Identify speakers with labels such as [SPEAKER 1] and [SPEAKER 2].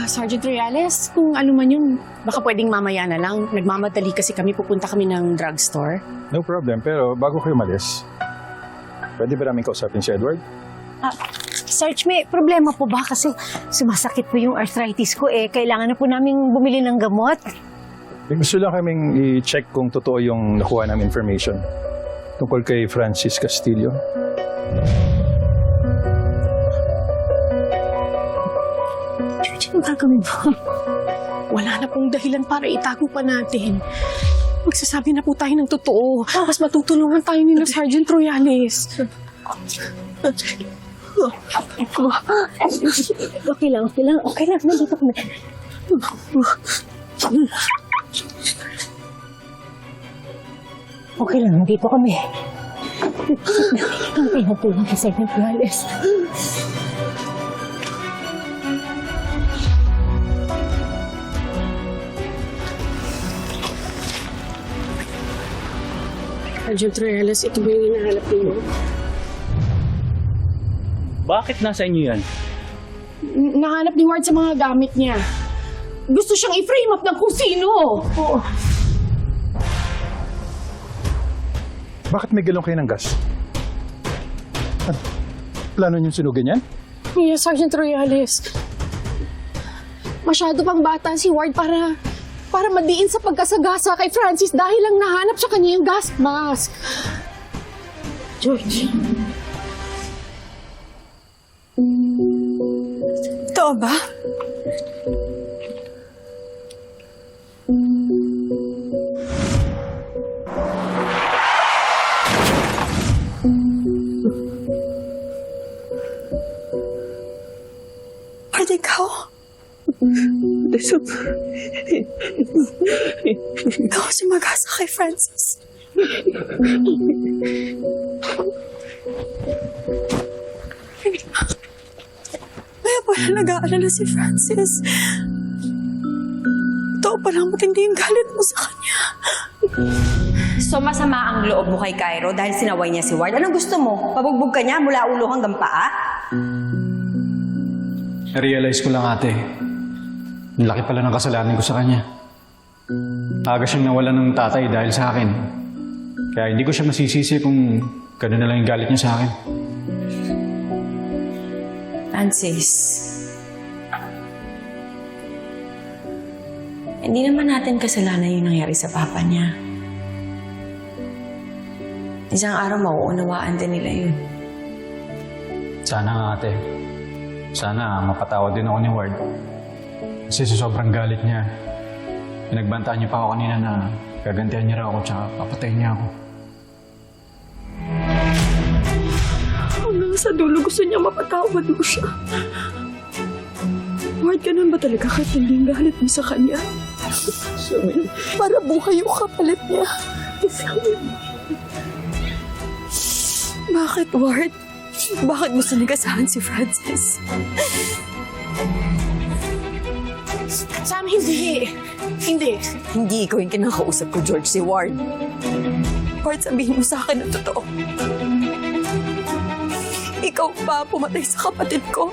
[SPEAKER 1] Ah, Sergeant Reales, kung ano man yun, baka pwedeng mamaya na lang. Nagmamadali kasi kami, pupunta kami ng drugstore.
[SPEAKER 2] No problem, pero bago kayo umalis, pwede ba namin kausapin si Edward?
[SPEAKER 3] Sarge, may problema po ba? Kasi sumasakit po yung arthritis ko eh. Kailangan na po namin bumili ng gamot.
[SPEAKER 2] Eh, Gusto lang kaming i-check kung totoo yung nakuha namin information tungkol kay Francis Castillo.
[SPEAKER 3] George, ano gagawin mo?
[SPEAKER 1] Wala na pong dahilan para itago pa natin. Magsasabi na po tayo ng totoo. Mas matutulungan tayo ni Sergeant Royales.
[SPEAKER 3] Okay lang, okay lang. Okay lang, nandito kami. Okay lang, nandito kami. Ang pinatulong kay Sergeant Morales.
[SPEAKER 1] Sergeant Royales, ito ba yung hinahanap niyo?
[SPEAKER 4] Bakit nasa inyo yan?
[SPEAKER 1] N- Nahanap ni Ward sa mga gamit niya. Gusto siyang i-frame up ng kung sino. Oo.
[SPEAKER 2] Bakit may galong kayo ng gas? Ano? Plano niyong sunugin yan?
[SPEAKER 1] Yes, Sergeant Royales. Masyado pang bata si Ward para para madiin sa pagkasagasa kay Francis dahil lang nahanap sa kanya yung gas mask. George.
[SPEAKER 5] Totoo ba? Pwede ikaw? Ikaw ang sumagasa kay Francis. Kaya pala nag-aalala si Francis. Totoo palang matindi yung galit mo sa kanya.
[SPEAKER 6] So masama ang loob mo kay Cairo dahil sinaway niya si Ward. Anong gusto mo? Pabugbog ka niya mula ulo hanggang paa?
[SPEAKER 7] Na-realize ko lang ate, ang laki pala ng kasalanan ko sa kanya. Aga siyang nawalan ng tatay dahil sa akin. Kaya hindi ko siya masisisi kung gano'n na lang yung galit niya sa akin.
[SPEAKER 6] Francis. Hindi naman natin kasalanan yung nangyari sa papa niya. Isang araw mauunawaan din nila yun.
[SPEAKER 7] Sana nga ate. Sana mapatawad din ako ni Ward. Kasi sa sobrang galit niya, pinagbantaan niya pa ako kanina na gagantihan niya raw ako tsaka papatayin niya ako.
[SPEAKER 5] Hanggang sa dulo gusto niya mapatawad mo siya. Ward, ganun ba talaga katindi galit mo sa kanya? Para buhay yung kapalit niya. Bakit, Ward? Bakit mo sinigasahan si Francis?
[SPEAKER 1] Sam, hindi. Hindi.
[SPEAKER 5] Hindi ikaw yung kinakausap ko, George, si Ward. Ward, sabihin mo sa akin ang totoo. Ikaw pa pumatay sa kapatid ko.